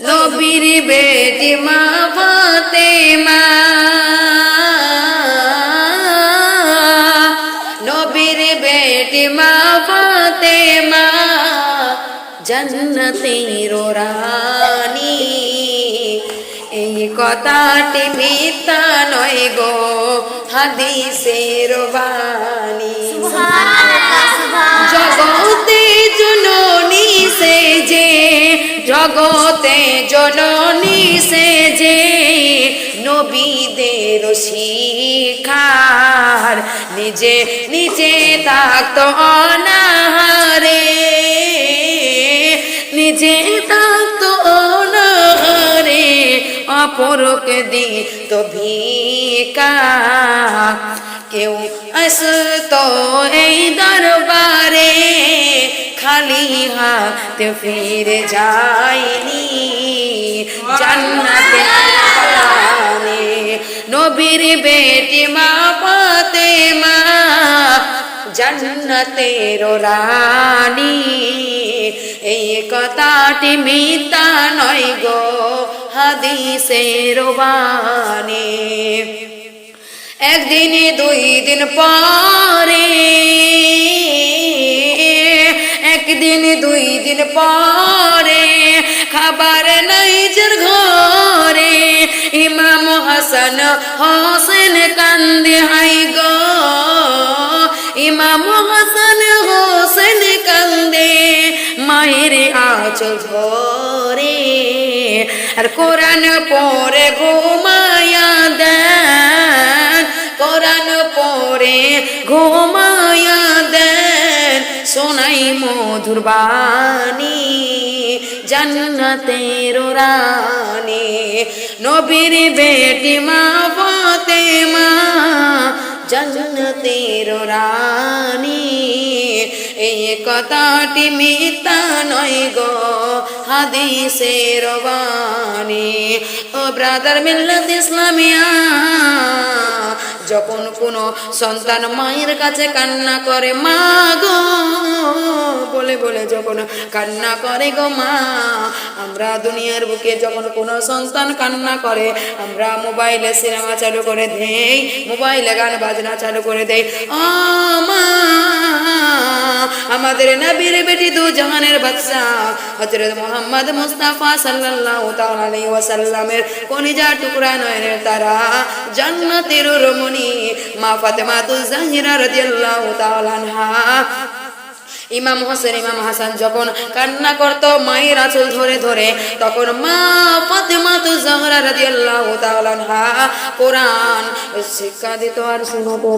নবীর বেটি মা ফাতেমা। নবীর বেটি মা ফাতেমা, জন্নতের রানী। এই কথাটি মিথ্যা নয় গো, হাদিসের বাণী। জগতে জননী সে যে নবীদের শিখার, নিজে নিজে তাক্ত অনাহারে, নিজে তাক্ত অনাহারে, অপরকে দিত ভিকা কেউ আসতো এই দরবারে হাতে ফিরে যায়নি। জান্নাতে পানে নবীর বেটি মা পাতে মা জান্নাতের রানী। এই কথাটি মিথ্যা নয় গো, হাদিসের বাণী। একদিন দুই দিন পরে হাসান হোসেন কান্দে, হাই গো। ইমাম হাসান হোসেন কান্দে, মায়ের আঁচল ধরে। আর কোরআন পরে ঘুমায়া দেন, কোরআন পরে ঘুমায়া দেন। শোনাই মধুর বাণী জান্নাতের রানী। নবীর বেটি মা ফাতেমা জান্নাতের রানী। কথাটি মিথ্যা নয় গো, হাদিসের বাণী। ও ব্রাদার মিল্লাত ইসলামিয়া, যখন কোনো সন্তান মায়ের কাছে কান্না করে, মা গো, বলে বলে যখন কান্না করে গো মা আমরা দুনিয়ার বুকে যখন কোনো সন্তান কান্না করে, আমরা মোবাইলে সিনেমা চালু করে দেই, মোবাইলে গান বাজনা চালু করে দেই। আমাদের নবীর বেটি দু জাহানের বাচ্চা, হযরত মুহাম্মদ মুস্তাফা সাল্লাল্লাহু তাআলা আলাইহি ওয়াসাল্লামের কলিজা টুকরা নয়নের তারা, জান্নাতের রমণী মা ফাতেমা তু জাহরা রাদিয়াল্লাহু তাআলা আনহা। ইমাম হোসেন, ইমাম হাসান যখন কান্না করত মায়ের আঁচল ধরে ধরে, তখন মা ফাতেমা তু জাহরা রাদিয়াল্লাহু তাআলা হা কোরআন শিক্ষা দিত আর শোনাতো।